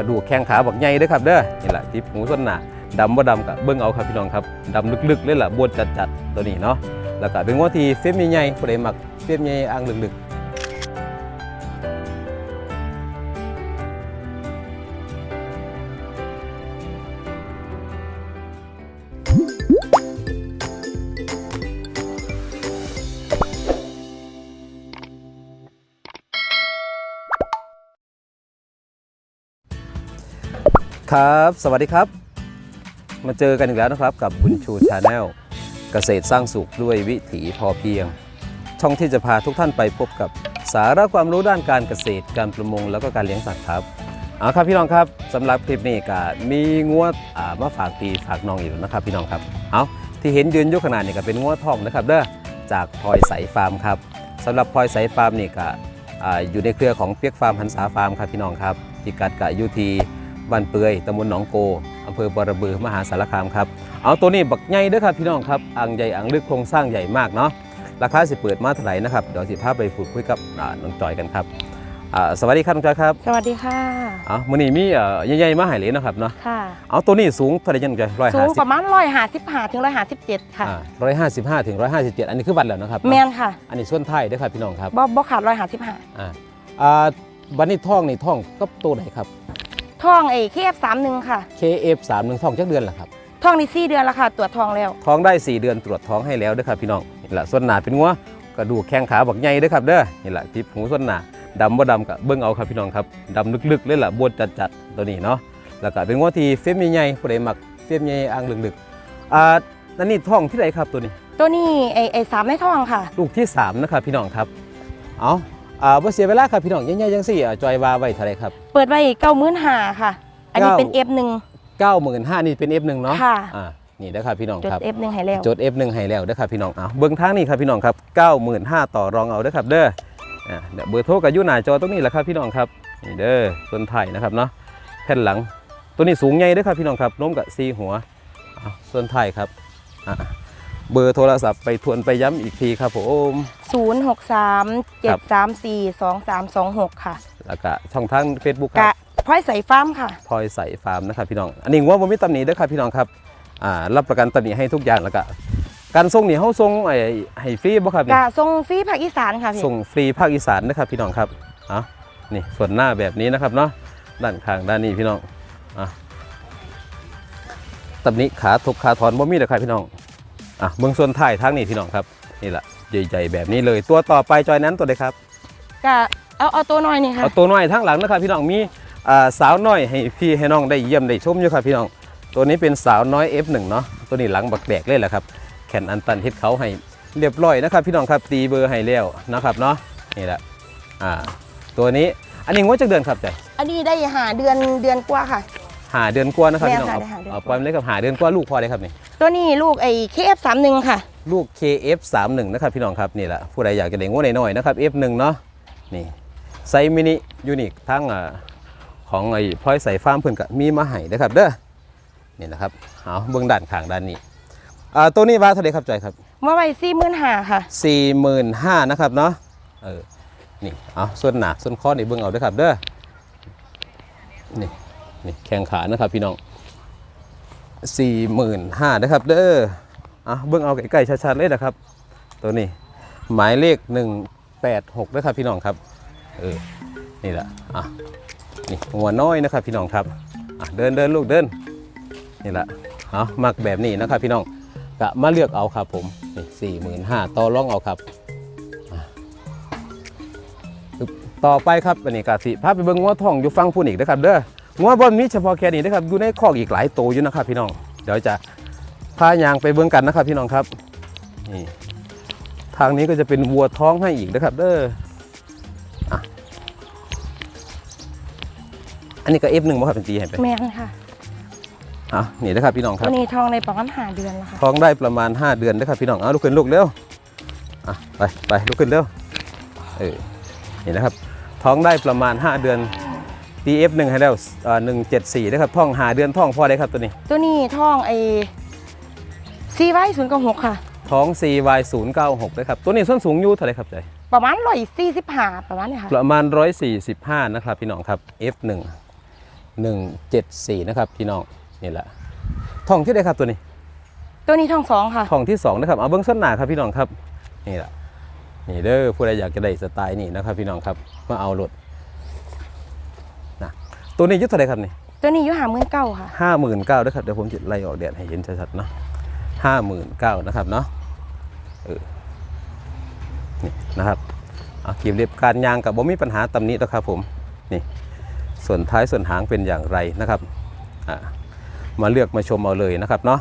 ระดูกแข้งขาบักใหญ่เด้อครับเด้อนี่แหละที่หูส้นหนาดำบ่ดำกับเบิ้งเอาครับพี่น้องครับดำลึกๆเลยล่ะบวชจัดๆตัวนี้เนาะแล้วก็เป็นว่าที่เฟรมใหญ่ๆผู้ใดมักเฟรมใหญ่อ่างลึกๆ ครับ สวัสดีครับ มาเจอกันอีกแล้วนะครับกับบุญชูชาแนลเกษตรสร้างสุขด้วยวิถีพอเพียง ช่องที่จะพาทุกท่านไปพบกับสาระความรู้ด้านการเกษตร การประมงแล้วก็การเลี้ยงสัตว์ครับเอาครับพี่น้องครับสำหรับคลิปนี้ก็มีงวดอ่ามาฝากตีฝากน้องอยู่นะครับ พี่น้องครับเอาที่เห็นยืนยกขนาดนี้ก็เป็นงวดทองนะครับเด้อจากพลอยใสฟาร์มครับสำหรับพลอยใสฟาร์มนี่ก็อ่าอยู่ในเครือของเปียกฟาร์มหันษาฟาร์มครับพี่น้องครับพิกัดกะยูที่ บ้านเปือยตำบลหนองโกอำเภอบอระบือมหาสารคามครับเอาตัวนี้บักใหญ่เด้อครับพี่น้องครับอ่างใหญ่อ่างลึกโครงสร้างใหญ่มากเนาะราคาสิเปิดมาเท่าไหร่นะครับเดี๋ยวสิพาไปพูดคุยกับอ่าน้องจอยกันครับอ่าสวัสดีครับน้องจอยครับ สวัสดีค่ะอ๋อมื้อนี้มีเอ่อใหญ่ๆมาให้เลยนะครับเนาะค่ะเอาตัวนี้สูงเท่าไหร่ยังน้องจอยร้อยสูห้างสิปบระมาณร้อยหาสิบหาถึงร้อยหาสิบเจ็ดค่ะร้อยห้าสิบห้าถึงร้อยห้าสิบเจ็ดอันนี้คือวัดแล้วนะครับแมนค่ะ อันนี้ส่วนไทายเด้วยครับพี่น้องครับบ่บ่ขาดร้อยหาสิบหาอ่าอ่าวันนี้ท่องนี่ท่องก็ตัวไหนครับ ท่องไอ้เคฟสามหนึ่งค่ะ KF 3 1ท่องจักเดือนละครับท่องนี่สี่เดือนแล้วค่ะ ตรวจทองแล้ว ท้องได้ 4 เดือนตรวจท้องให้แล้วเด้อครับพี่น้องนี่แหละส่วนหนาเป็นงัวกระดูกแข้งขาบักใหญ่เด้อครับเด้อนี่แหละที่หูส่วนหนาดำบ่ดำกับเบิ้งเอาครับพี่น้องครับดำลึกๆเลยล่ะบดจัดๆตัวนี้เนาะแล้วก็เป็นงัวที่เฟรมใหญ่ๆผู้ใดมักเฟรมใหญ่อ่างลึกๆอ่านั่นนี่ท้องที่ไหนครับตัวนี้ ตัวนี้ไอ้ไอ้สามในท่องค่ะ ลูกที่ 3 นะครับพี่น้องครับ เอา อ่าบ่เสียเวลาครับพี่น้องใหญ่ๆจังซี่อ่าจอยว่าไว้เท่าไหรครับเปิดไว้เก้าหมื่นหาค่ะ อันนี้เก้าเป็น F หนึ่ง95,000นี่เป็น F1 เนาะค่ะอ่านี่นะครับพี่น้องจดครับ F หนึ่งให้แล้วจด F1 ให้แล้วเด้อครับพี่น้องเอาเบิ้งทางนี้ครับพี่น้องครับ95,000ต่อรองเอาเด้อครับ เด้ออ่าเดี๋ยวเบอร์โทรกับยูหน้าจอตรงนี้แหละครับพี่น้องครับนี่เด้อส่วนไทยนะครับเนาะแผ่นหลัง ตัวนี้สูงใหญ่เด้อครับพี่น้องครับล้มกับซีหัวเอาส่วนไทยครับอ่าเบอร์โทรศัพท์ไปทวนไปย้ำอีกทีครับผม ศูนย์หกสามเจ็ดสามสี่สองสามสองหกค่ะ แล้วก็ช่องทาง Facebook คกะรับพร้อยใส่ฟาร์มค่ะ พลอยใสฟาร์มนะครับพี่น้อง อันนี้ว่าบ่มีตำหนิเด้อครับพี่น้องครับอ่ารับประกันตำหนิให้ทุกอย่างแล้วก็การส่งนี่เฮาส่งไอ้ให้ฟรีบ่ครับนี่ กะทรงฟรีภาคอีสานค่ะพี่ ส่งฟรีภาคอีสานนะครับพี่น้องครับอะนี่ส่วนหน้าแบบนี้นะครับเนาะด้านข้างด้านนี้พี่น้องอะตำหนี้ขาทกขาถอนบ่มีเด้อครับพี่น้องอะเบื้องส่วนท้ายทางนี้พี่น้องครับนี่แหละ ใหญ่ๆแบบนี้เลย ตัวต่อไปจอยนั้นตัวใดครับกะเอาเอาตัวน้อยนี่ค่ะเอาตัวน้อยทั้งหลังนะครับพี่น้องมีอ่าสาวน้อยให้พี่ให้น้องได้เยี่ยมได้ชมอยู่ครับพี่น้อง ตัวนี้เป็นสาวน้อย F1 เนาะตัวนี้หลังบักแดกเลยแหละครับแขนอันตันเฮ็ดเขาให้เรียบร้อยนะครับ พี่น้องครับตีเบอร์ให้แล้วนะครับเนาะนี่แหละอ่าตัวนี้อันนี้งวดจากเดือนครับใจอันนี้ได้หาเดือนเดือนกว่าค่ะ หาเดือนกว่านะครับแม่พี่น้องค่ะเอาได้หาเดือนกว่า เอาปล่อยมันเล็กกับหาเดือนกว่าลูกพอได้ครับนี่ ตัวนี้ลูกไอ้เคฟสามหนึ่งค่ะ ลูก KF31 นะครับพี่น้องครับนี่แหละผู้ใดอยากจะเลี้ยงวัวน้อยๆนะครับ F1 เนาะนี่ไซส์มินิยูนิคทั้งอ่าของไอ้พลอยใส่ฟาร์มเพิ่นก็มีมาให้นะครับเด้อนี่นะครับเอาเบื้องด้านข้างด้านนี้อ่าตัวนี้ว่าเท่าไหร่ครับจอยครับมาไว้สี่หมื่นหาค่ะ 45,000นะครับเนาะเออนี่เอาส่วนหนาส่วนข้อนี่เบื้องเอาเด้อครับเด้อนี่ นี่แข้งขานะครับพี่น้อง45,000นะครับเด้ออะเบิ่งเอาใกล้ๆชัดๆเลยนะครับ ตัวนี้หมายเลข186นะครับพี่น้องครับเออนี่แหละอะนี่หัวน้อยนะครับพี่น้องครับอะเดินเดินลูกเดินนี่แหละเอามักแบบนี้นะครับพี่น้องกะมาเลือกเอาครับผมนี่สี่หมื่นห้าต่อรองเอาครับต่อไปครับอันนี้กะสิพาไปเบิ่งงัวทองอยู่ฟังพูนอีกนะครับเด้อ งัวบนนี้เฉพาะแค่นี้นะครับอยู่ในคอกอีกหลายตัวอยู่นะครับพี่น้อง เดี๋ยวจะพายางไปเบื้องกันนะครับพี่น้องครับนี่ทางนี้ก็จะเป็นวัวท้องให้อีกนะครับเด้ออะอันนี้ก็ F1 บ่ครับเป็นตีให้ไปแมนค่ะอะนี่นะครับพี่น้องคตัรับวนี้ทองในประมาณหาเดือนแล้วค่ะท้องได้ประมาณ 5 เดือนนะครับพี่น้องเอาลุกขึ้นลูกเร็วอะไปไปลุกขึ้นเร็วเออนี่นะครับท้องได้ประมาณ 5 เดือน ตี F1 ให้แล้วอ่า174นะครับท้องหาเดือนท้องพอได้ครับตัวนี้ ตัวนี้ทองไอ้ซีไว้ศูนย์กับหกค่ะ ท้อง CY096 นะครับ ตัวนี้ส้นสูงอยู่เท่าไหรครับใจประมาณร้อยสี่สิบห้าประมาณเนี้ค่ะ ประมาณ 145 นะครับ พี่น้องครับ F1 174 นะครับ พี่น้องนี่แหละทองที่ได้ครับตัวนี้ ตัวนี้ทองสองค่ะทองที่สองนะครับเอาเบิ้งส้นหนาครับพี่น้องครับนี่แหละนี่เด้อผู้ใดอยากจะได้สไตล์นี่นะครับ พี่น้องครับมาเอารถนะ ตัวนี้อยุทธเท่าไหรครับนี่ตัวนี้อยู่หาหมื่นเก้าค่ะห้าหมื่นเก้านะครับเดี๋ยวผมจะไล่ออกแดดให้เห็นชัดๆเนาะห้าหมื่นเก้านะครับเนาะเออนี่นะครับเอากีบเรียบการยางกับบ่มีปัญหาตำหนี้นะครับผมนี่ส่วนท้ายส่วนหางเป็นอย่างไรนะครับอ่ามาเลือกมาชมเอาเลยนะครับเนาะ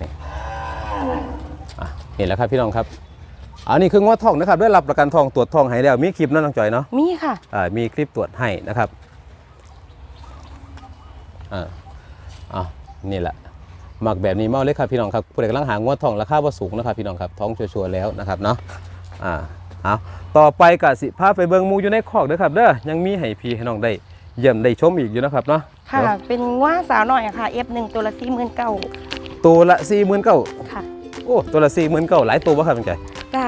นี่อะนี่แหละครับพี่น้องครับอันนี้คืองวดทองนะครับได้รับประกันทองตรวจทองให้แล้วมีคลิปเนาะน้องจอยเนาะมีค่ะอ่ามีคลิปตรวจให้นะครับ อ่าอ่านี่แหละหมักแบบนี้เมาเลยครับพี่น้องครับผู้ใดกำลังหางวดทองราคาว่าสูงนะครับพี่น้องครับท้องชัวร์ๆแล้วนะครับเนาะอ่าเอาต่อไปกสิพาไปเบิงหมูอยู่ในคอกเด้อครับเด้อยังมีให้พี่ให้น้องได้เยี่ยมได้ชมอีกอยู่นะครับเนาะค่ะเดี๋ยวเป็นว่าสาวหน่อยอะค่ะ F1 ตัวละสี่หมื่นเก้าตัวละสี่หมื่นเก้าค่ะ โอ้ตัวละสี่หมื่นเก้าหลายตัวป่ะครับพี่ใจก็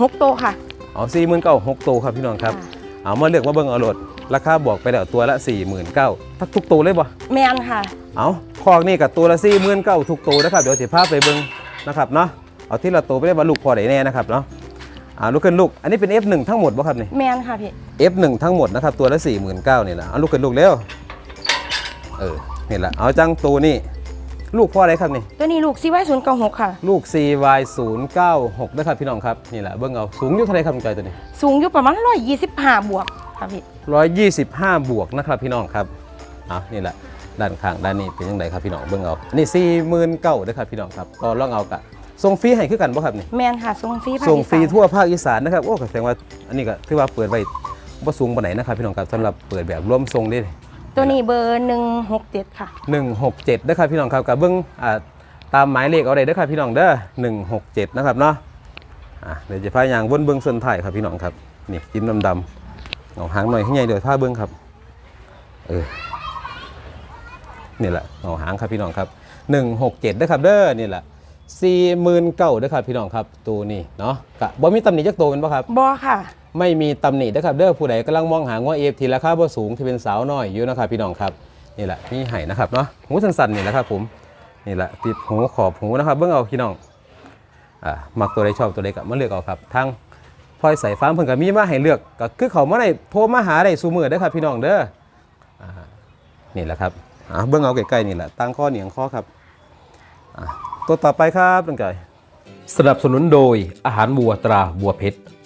หกตัวค่ะอ๋อสี่หมื่นเก้าหกตัวครับพี่น้องครับะเอามาเลือกมาเบิ่งเอาโหลด ราคาบอกไปแล้วตัวละ4 9 0 0 0ทักทุกตัวเลยบ่แมนค่ะ เอาคอกนี่กับตัวละ4 9 0 0 0ทุกตัวนะครับเดี๋ยวสิพาไปเบิ่งนะครับเนาะเอาที่ละตัวไปได้ว่าลูกพอได้แน่นะครับเนาะอ่าลูกขึ้นลูก อันนี้เป็น F1 ทั้งหมดบ่ครับนี่ แมนค่ะพี่ F1 ทั้งหมดนะครับตัวละ4 9 0 0 0นี่แหละเอาลูกขึ้นลูกเร็วเออนี่แหละเอาจังตัวนี่ ลูกพ่ออะไรครับนี่ ตัวนี้ลูกซีไว้ศูนย์เก้าหกค่ะ ลูก CY 0 9 6 นะครับพี่น้องครับนี่แหละเบิ่งเอาสูงอยู่เท่าไหรครับคุณจอยตัวนี้ สูงอยู่ประมาณร้อยยี่สิบห้าบวกค่ะพี่125 บวกนะครับพี่น้องครับเอานี่แหละด้านข้างด้านนี้เป็นยังไงครับพี่น้องเบิ่งเอาอันนี่สี่หมื่นเก้านะครับพี่น้องครับก็ลองเอากะส่งฟรีให้คือกันบ่ครับนี่แมนค่ะส่งฟรีภาคส่งฟรีอีสานทั่วภาคอีสานนะครับโอ้ก็แสดงว่าอันนี้ก็ถือว่าเปิดไว้บ่สูงปานไหนนะครับพี่น้องครับสำหรับเปิดแบบร่วมทรงได้ ตัวนี้เบอร์หนึ่งหกเจ็ดค่ะ167นะครับพี่น้องครับกับเบิ่งอ่าตามหมายเลขเอาได้เด้อครับพี่น้องเด้อ167นะครับเนาะอะเดี๋ยวจะพายางวนเบิ่งส่วนท้ายครับพี่น้องครับนี่จิ้มดำๆเอาหางหน่อยให้ใหญ่เดี๋ยวพาเบิ่งครับเออนี่แหละเอาหางครับพี่น้องครับ167นะครับเด้อนี่แหละ40,000เก้าเด้อครับพี่น้องครับตัวนี้เนาะกะบ่มีตำหนิจักตัวเป็นบ่ครับบอค่ะ ไม่มีตำหนินะครับเด้อผู้ใดกำลังมองหาว่าเอฟทีราคาบ่สูงที่เป็นสาวน้อยอยู่นะครับพี่น้องครับนี่แหละนี่ไห้นะครับเนาะหูสั้นๆนี่แหละครับผมนี่แหละติดหูขอบหูนะครับเบิ่งเอาพี่น้องอ่ามักตัวใดชอบตัวใดก็มาเลือกเอาครับทางพลอยใส่ฟ้าร์มเพิ่นก็มีมาให้เลือกก็คือเขามาได้โทรมาหาได้ซูมือเด้ครับพี่น้องเด้ออ่านี่แหละครับอ่าเบิ่งเอาใกล้ๆนี่แหละตั้งข้อเหนียงข้อครับตัวต่อไปครับตั้งใจสนับสนุนโดยอาหารวัวตราวัวเพชร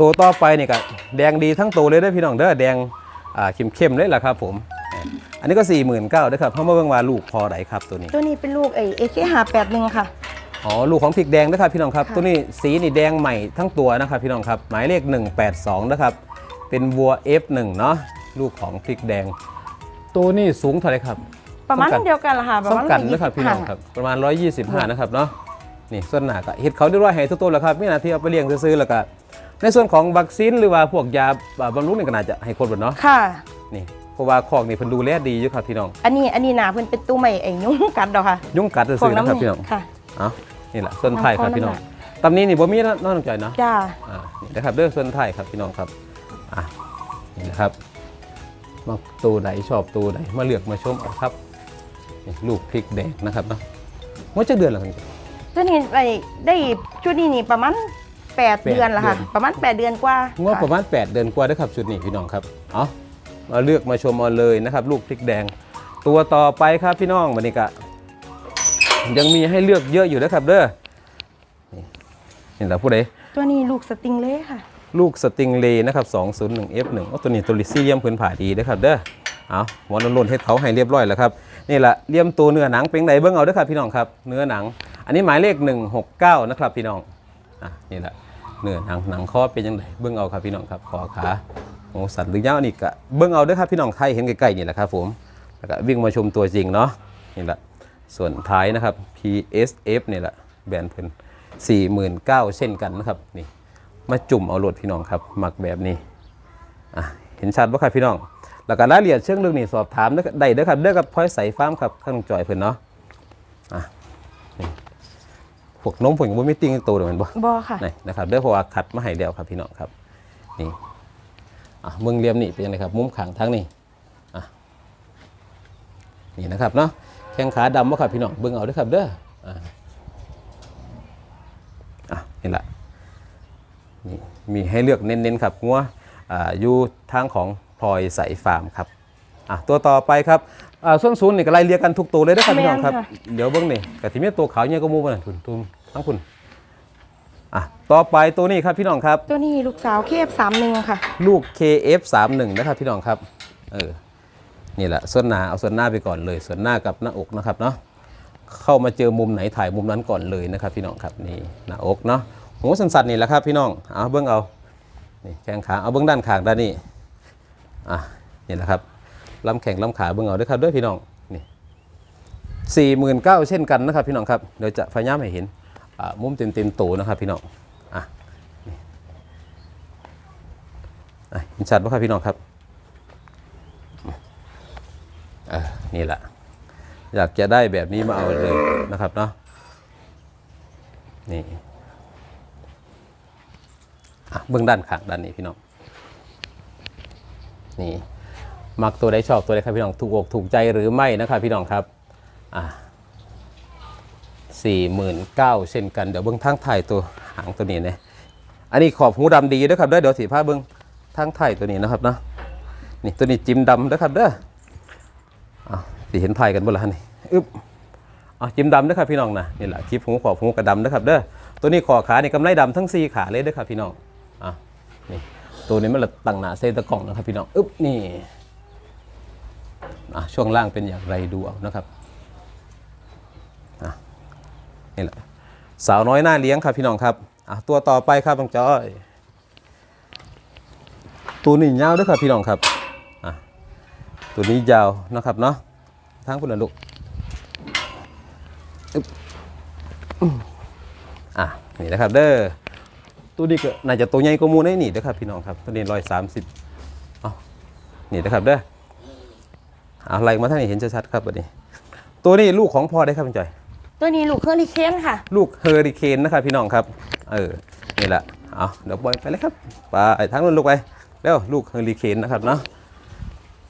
ตัวต่อไปนี่ก็แดงดีทั้งตัวเลยเด้อพี่น้องเด้อแดงอ่าเข้มๆเลยล่ะครับผมอันนี้ก็ 4 9 0 0 0เด้อครับเพราะมาเบิ่งว่าลูกพอไหนครับตัวนี้ ตัวนี้เป็นลูกไอเอเคหาแปดหนึ่งค่ะอ๋อลูกของพริกแดงนะครับพี่น้องครับค่ะตัวนี้สีนี่แดงใหม่ทั้งตัวนะครับพี่น้องครับหมายเลข 182 นะครับ เป็นวัว F1 เนาะลูกของพริกแดง ตัวนี้สูงเท่าไหร่ครับ ประมาณสำคัญเดียวกันละค่ะประส้มาณกันนะครับพี่น้องครับประมาณ 125 นะครับเนาะนี่ส่วนหนาก็เห็ดเขาได้ร้อยให้ทุกตัวแล้วครับมีหน้าที่เอาไปเลี้ยงซื้อๆแล้วก็ ในส่วนของวัคซีนหรือว่าพวกยาอ่าบำรุงนี่ก็น่าจะให้คนหมดเนาะค่ะ นี่เพราะว่าคอกนี่เพิ่นดูแลดีอยู่ครับพี่น้อง อันนี้อันนี้หนาเพิ่นเป็นตู้ใหม่ไอ้ยุ่งกัดดอกค่ะ ยุ่งกัดซื้อๆนะครับพี่น้องค่ะเอานี่แหละส่วนไทายครับน้ำข้นพี่น้องน้ำหนัตำนี้นี่บ่มีนะน้องใจเนาะจ้าอ่านี่นะครับเด้อส่วนไทายครับพี่น้องครับอะนี่นะครับมาตูไหนชอบตูไหนมาเลือกมาชมเอาครับนี่ลูกพริกแดงนะครับเนาะว่าจะเดือนละครับตัวนี้ไปได้ชุดนี้นี่ประมาณ แปดแปดเดือนละค่ะเดือน ประมาณแปดเดือนกว่างบค่ะประมาณ 8 เดือนกว่าเด้อครับชุดนี้พี่น้องครับเอามาเลือกมาชมเอาเลยนะครับ ลูกพริกแดง ตัวต่อไปครับพี่น้องวันนี้ก็ยังมีให้เลือกเยอะอยู่นะครับเด้อนี่นี่แหละผู้ใดตัวนี้ลูกสติงเล่ค่ะ ลูกสติงเลย์นะครับ 201F1 โอ้ตัวนี้ตัวลิซี่เยี่ยมพื้นผ่าดีนะครับเด้อเอาหมอนลนๆให้เขาให้เรียบร้อยแล้วครับนี่แหละเลี่ยมตัวเนื้อหนังเป็นไงเบิ้งเอาเด้อครับพี่น้องครับเนื้อหนัง อันนี้หมายเลข 169นะครับพี่น้อง อะนี่แหละเนื้อหนังหนังคอเป็นยังไงเบิ้องเอาครับพี่น้องครับคอขาหูสันหรือยาวนี่ก็เบิ่งเอาด้อครับพี่น้องไทยเห็นใกล้ๆนี่แหละครับผมแล้วก็วิ่งมาชมตัวจริงเนาะนี่แหละส่วนท้ายนะครับ PSF นี่แหละแบรนด์เพิ่น49,000เช่นกันนะครับนี่มาจุ่มเอาหลดพี่น้องครับหมักแบบนี้อะเห็นชัดบ่าครับพี่น้อง แล้วก็รายละเอียดเชิงลึกนี่สอบถามได้เด้อครับเด้อกับพอยใสฟามครับข้างจอยเพิ่นเนาะอะ พวกนมผงบ่มีติ่งโตเด้อแม่นบ่บอค่ะนี่นะครับเด้อเพราะว่าคัดมาให้แล้วครับพี่น้องครับนี่อะเมืองเหลียมนี่เป็นยังไงครับ มุมขางทั้งนี่อะนี่นะครับเนาะแข้งขาดำบ่ครับพี่น้องเบิ่งเอาเด้อครับเด้ออะอะนี่แหละนี่มีให้เลือกเน้นๆครับงัวอ่าอยู่ทางของพลอยใสฟาร์มครับ อะตัวต่อไปครับอ่าส้นศูนย์นี่ก็ไล่เรียกกันทุกตัวเลยนะครับพี่น้องครับ แม่นค่ะ เดี๋ยวเบิ่งนี่กะทิมีตัวขาวเนี่ยก็มูบ่นั่นทุนทุนทั้งคุณอะต่อไปตัวนี้ครับพี่น้องครับ ตัวนี้ลูกสาวเคฟสามหนึ่งค่ะ ลูก KF31 นะครับพี่น้องครับ เออ นี่แหละ ส่วนหน้าเอาส่วนหน้าไปก่อนเลย ส่วนหน้ากับหน้าอกนะครับเนาะ เข้ามาเจอมุมไหนถ่ายมุมนั้นก่อนเลยนะครับ พี่น้องครับนี่หน้าอกเนาะหูสันๆนี่แหละครับ พี่น้อง เอาเบิ้งเอา นี่แข้งขา เอาเบิ้งด้านข้างด้านนี้ อะนี่แหละครับ ลำแข้งลำขาเบิ้งเอาด้วยครับด้วยพี่น้องนี่สี่หมื่นเก้าเช่นกันนะครับพี่น้องครับเดี๋ยวจะพยายามให้เห็นมุมเต็มเต็มโตนะครับพี่น้องอะอะเห็นชัดป่ะครับพี่น้องครับเออนี่แหละอยากจะได้แบบนี้มาเอาเลยนะครับเนาะนี่เบื้องด้านข้างด้านนี้พี่น้องนี่ มักตัวใดชอบตัวใดครับพี่น้องถูกอกถูกใจหรือไม่นะครับพี่น้องครับอะสี่หมื่นเก้าเช่นกันเดี๋ยวเบื้องทางถ่ายตัวหางตัวนี้นะอันนี้ขอบหูดำดีด้วยครับเด้อเดี๋ยวสีผ้าเบิ้งทางไทยตัวนี้นะครับเนาะนี่ตัวนี้จิ้มดำด้วยครับเด้ออะสีเห็นไทยกันบ่ละฮะนี่อึ๊บอะจิ้มดำด้วยครับพี่น้องนะนี่แหละคลิปหูขอบหูกระดำด้วยครับเด้อตัวนี้ขอขาเนี่กำไรดำทั้งสี่ขาเลยเด้อครับพี่น้องอะนี่ตัวนี้มันละตั้งหนาเซตะกล่องนะครับพี่น้องอึ๊บนี่ ช่วงล่างเป็นอย่างไรดูเอานะครับนี่แหละสาวน้อยหน้าเลี้ยงครับพี่น้องครับตัวต่อไปครับน้องจอย ตัวนี้ยาวด้วยครับพี่น้องครับตัวนี้ยาวนะครับเนาะทางคุณนลูกอะนี่นะครับเด้อตัวนี้ก็น่าจะตัวใหญ่กว่ามูได้นี่เด้อครับพี่น้องครับตัวนี้ร้อยสามสิบอ๋อนี่นะครับเด้อ อาไล่มาทางนี้เห็นชัดๆครับวันนี้ ตัวนี้ลูกของพ่อได้ครับพี่จอย ตัวนี้ลูกเครื่องรีเคนค่ะ ลูกเฮอริเคนนะครับพี่น้องครับเออนี่แหละเอาเดี๋ยวปล่อยไปเลยครับไปทั้งนู้นลูกไปเร็วลูกเฮอริเคนนะครับเนาะ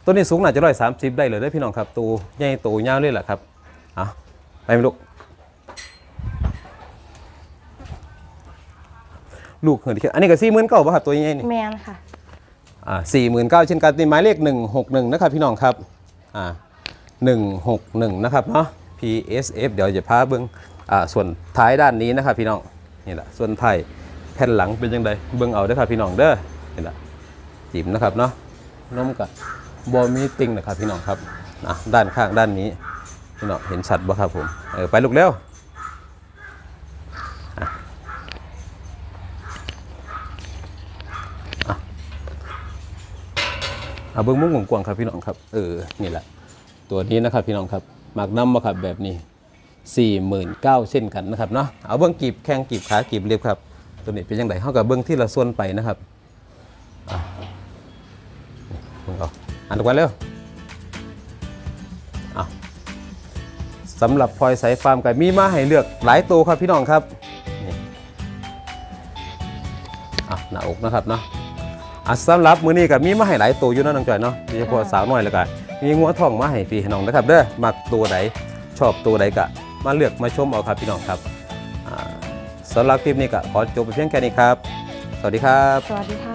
ตัวนี้สูงน่าจะร้อยสามสิบได้เลยเด้อพี่น้องครับตัวใหญ่ตัวยาวเลยแหละครับเอาไปไหมลูกลูกเฮอริเคนอันนี้ก็สี่หมื่นเก้าป่ะครับตัวใหญ่นี่แมนค่ะอ่าสี่หมื่นเก้าเช่นกันตีหมายเลขหนึ่งหกหนึ่งนะครับพี่น้องครับ อ่าหนึ่งหกหนึ่งนะครับเนาะ PSF เดี๋ยวจะพาเบิ้งอ่าส่วนท้ายด้านนี้นะครับพี่น้องนี่แหละส่วนไทายแผ่นหลังเป็นยังไงเบิ้งเอาได้ครับพี่น้องเด้อนี่แหละจิ๋มนะครับเนาะนมกับบอมีติงนะครับพี่น้องครับอะด้านข้างด้านนี้พี่น้องเห็นชัดบ่ครับผมเออไปลูกเร็ว เอาเบิ้งมุ้งกวางๆครับพี่น้องครับ เออ นี่แหละ ตัวนี้นะครับพี่น้องครับหมักน้ำมาครับแบบนี้ 4 9 0 0 0เช่นกันนะครับเนาะ เอาเบิ้งกีบแข้งกีบขากีบเรียบครับ ตัวนี้เป็นยังไงเท่ากับเบิ้งที่ละส่วนไปนะครับอะเบิ่งเอาอันต่อไปเร็วเอาสำหรับพลอยสายฟาร์มก็มีมาให้เลือกหลายตัวครับพี่น้องครับ นี่อะหน้าอกนะครับเนาะ อะสำหรับมื้อนี้ก็มีมาให้หลายตัวอยู่เนาะน้องจอยเนาะโดยเฉพาะสาวน้อยแล้วก็มีงัวทองมาให้พี่ให้น้องนะครับเด้อมักตัวใดชอบตัวใดก็มาเลือกมาชมเอาครับพี่น้องครับอ่าสำหรับคลิปนี้ก็ขอจบไปเพียงแค่นี้ครับ สวัสดีครับ สวัสดีค่ะ